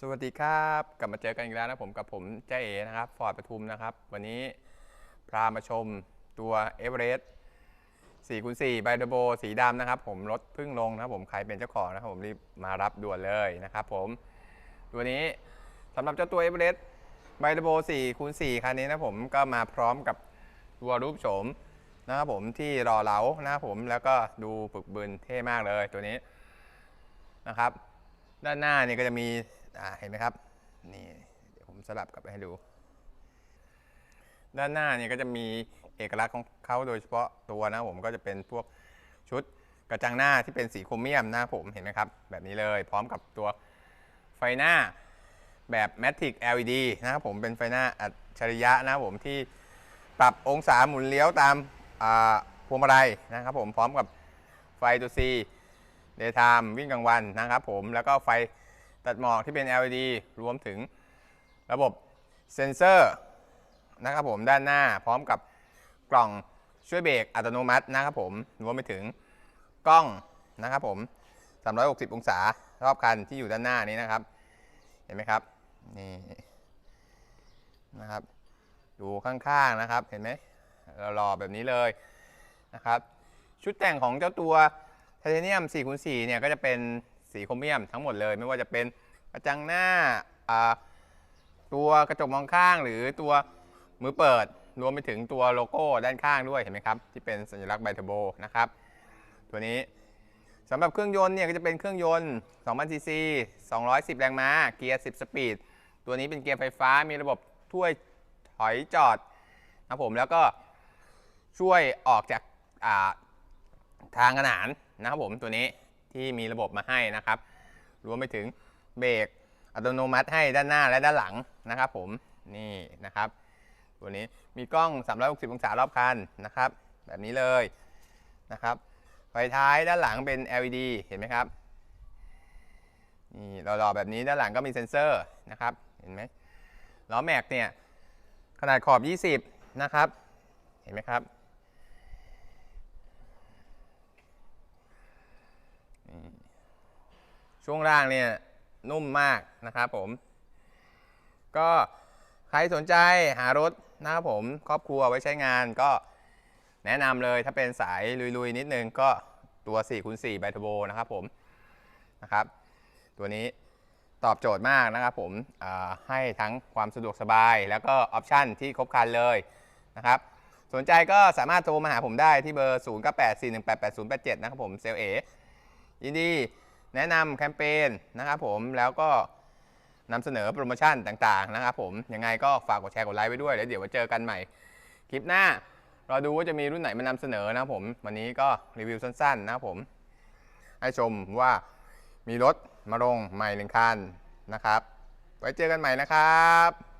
สวัสดีครับกลับมาเจอกันอีกแล้วนะผมกับผมเจ้าเอนะครับฟอร์ดปทุมนะครับ วันนี้พามาชมตัวเอเวอเรสต์4คูณ4ไบเดโบสีดำนะครับ ผมรถพิ่งลงนะครับผมใครเป็นเจ้าของนะครับผมรีบมารับด่วนเลยนะครับผมตัวนี้สำหรับเจ้าตัวเอเวอเรสต์ไบเดโบ4คูณ4คันนี้นะผมก็มาพร้อมกับตัวรูปโฉมนะครับผมที่รอเลานะครับผมแล้วก็ดูปึกบึนเท่มากเลยตัวนี้นะครับ ด้านหน้านี่ก็จะมี อ่าเห็นไหมครับ นี่เดี๋ยวผมสลับกลับไปให้ดู ด้านหน้าเนี่ยก็จะมีเอกลักษณ์ของเขาโดยเฉพาะตัวนะผมก็จะเป็นพวกชุดกระจังหน้าที่เป็นสีโครเมียมนะผมเห็นไหมครับ แบบนี้เลยพร้อมกับตัวไฟหน้าแบบ Matic LED นะครับผมเป็นไฟหน้าอัจฉริยะนะผมที่ปรับองศาหมุนเลี้ยวตามพวงมาลัยนะครับผมพร้อมกับไฟตัว C เดย์ไทม์วิ่งกลางวันนะครับผมแล้วก็ไฟ ตัดหมอกที่เป็น LED รวมถึงระบบเซ็นเซอร์นะครับผมด้านหน้าพร้อมกับกล่องช่วยเบรกอัตโนมัตินะครับผมรวมไปถึงกล้องนะครับผม 360 องศารอบคันที่อยู่ด้านหน้านี้นะครับ เห็นไหมครับนี่นะครับดูข้างๆนะครับเห็นไหมหล่อแบบนี้เลยนะครับ ชุดแต่งของเจ้าตัวไทเทเนียม4คูณ4เนี่ยก็จะเป็น สีโครเมียมทั้งหมดเลย ไม่ว่าจะเป็นกระจังหน้าตัวกระจกมองข้างหรือตัวมือเปิดรวมไปถึงตัวโลโก้ด้านข้างด้วยเห็นไหมครับที่เป็นสัญลักษณ์ไบเทอร์โบนะครับตัวนี้สำหรับเครื่องยนต์เนี่ยก็จะเป็นเครื่องยนต์2,000ซีซี210 แรงม้า เกียร์ 10 สปีด ตัวนี้เป็นเกียร์ไฟฟ้ามีระบบถ้วยถอยจอดนะผมแล้วก็ช่วยออกจากาทางขนานนะครับผมตัวนี้ ที่มีระบบมาให้นะครับ รวมไปถึงเบรกอัตโนมัติให้ด้านหน้าและด้านหลังนะครับ ผมนี่นะครับ ตัวนี้มีกล้อง 360 องศารอบคันนะครับ แบบนี้เลยนะครับไฟท้ายด้านหลังเป็น LED เห็นไหมครับนี่หล่อๆแบบนี้ด้านหลังก็มีเซ็นเซอร์นะครับ เห็นไหมล้อแม็กเนี่ยขนาดขอบ 20 นะครับ เห็นไหมครับ ช่วงล่างเนี่ยนุ่มมากนะครับผม ก็ใครสนใจหารถนะครับผมครอบครัวไว้ใช้งานก็แนะนำเลยถ้าเป็นสายลุยๆ นิดนึงก็ตัว4คูณ4ไบท์โบนะครับผมนะครับ ตัวนี้ตอบโจทย์มากนะครับผมให้ทั้งความสะดวกสบาย แล้วก็ออปชันที่ครบครันเลยนะครับ สนใจก็สามารถโทรมาหาผมได้ที่เบอร์ 0 9 8 4 1 8 8 0 8 7 นะครับผมเซลเอยินดี แนะนำแคมเปญนะครับผมแล้วก็นำเสนอโปรโมชั่นต่างๆนะครับผมยังไงก็ฝากกดแชร์กดไลค์ไว้ด้วยแล้วเดี๋ยวมาเจอกันใหม่คลิปหน้ารอดูว่าจะมีรุ่นไหนมานำเสนอนะครับผม วันนี้ก็รีวิวสั้นๆนะครับผม ให้ชมว่ามีรถมาลงใหม่หนึ่งคันนะครับ ไว้เจอกันใหม่นะครับ